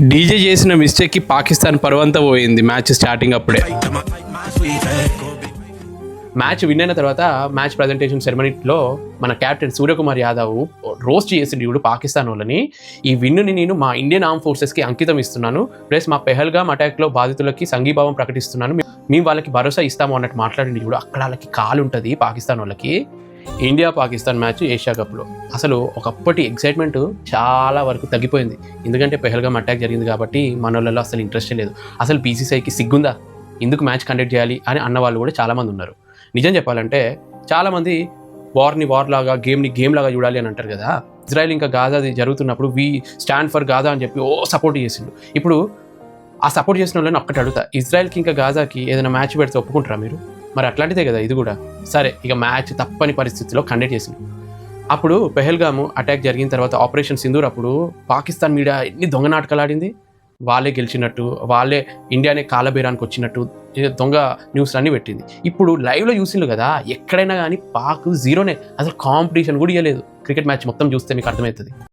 DJ చేసిన మిస్టేక్కి పాకిస్తాన్ పరువంతా పోయింది మ్యాచ్ స్టార్టింగ్ అప్పుడే. మ్యాచ్ విన్ అయిన తర్వాత మ్యాచ్ ప్రజెంటేషన్ సెరమనీలో మన కెప్టెన్ సూర్యకుమార్ యాదవ్ రోస్ట్ చేసింది ఇప్పుడు పాకిస్తాన్ వాళ్ళని. ఈ విన్నుని నేను మా ఇండియన్ ఆర్మ్ ఫోర్సెస్కి అంకితం ఇస్తున్నాను. ప్లస్ మా పెహల్గామ్ అటాక్లో బాధితులకి సంఘీభావం ప్రకటిస్తున్నాను. మేము వాళ్ళకి భరోసా ఇస్తాము అన్నట్టు మాట్లాడింది ఇప్పుడు అక్కడ వాళ్ళకి కాలు ఉంటుంది పాకిస్తాన్ వాళ్ళకి. ఇండియా పాకిస్తాన్ మ్యాచ్ ఏషియా కప్లో. అసలు ఒకప్పటి ఎక్సైట్మెంట్ చాలా వరకు తగ్గిపోయింది. ఎందుకంటే పెహల్గామ్ అటాక్ జరిగింది కాబట్టి మనోళ్ళలో అసలు ఇంట్రెస్ట్ లేదు. అసలు బీసీసీఐకి సిగ్గుందా? ఎందుకు మ్యాచ్ కండక్ట్ చేయాలి అని అన్న వాళ్ళు కూడా చాలామంది ఉన్నారు. నిజం చెప్పాలంటే చాలామంది వార్ని వార్ లాగా గేమ్ని గేమ్ లాగా చూడాలి అని అంటారు కదా. ఇజ్రాయెల్ ఇంకా గాజాది జరుగుతున్నప్పుడు వి స్టాండ్ ఫర్ గాజా అని చెప్పి ఓ సపోర్ట్ చేసిండు. ఇప్పుడు ఆ సపోర్ట్ చేసిన వాళ్ళని ఒక్కటి అడుగుతా. ఇజ్రాయెల్కి ఇంకా గాజాకి ఏదైనా మ్యాచ్ పెడితే ఒప్పుకుంటారా మీరు? మరి అట్లాంటిదే కదా ఇది కూడా. సరే ఇక మ్యాచ్ తప్పని పరిస్థితిలో కండక్ట్ చేసింది అప్పుడు పెహల్గాము అటాక్ జరిగిన తర్వాత ఆపరేషన్ సింధూర్ అప్పుడు పాకిస్తాన్ మీడియా ఎన్ని దొంగ నాటకాలు ఆడింది? వాళ్ళే గెలిచినట్టు వాళ్ళే ఇండియానే కాలబేరానికి వచ్చినట్టు దొంగ న్యూస్లన్నీ పెట్టింది. ఇప్పుడు లైవ్లో చూసిండు కదా ఎక్కడైనా కానీ పాక్ జీరోనే. అసలు కాంపిటీషన్ కూడా ఇవ్వలేదు క్రికెట్ మ్యాచ్ మొత్తం చూస్తే మీకు అర్థమవుతుంది.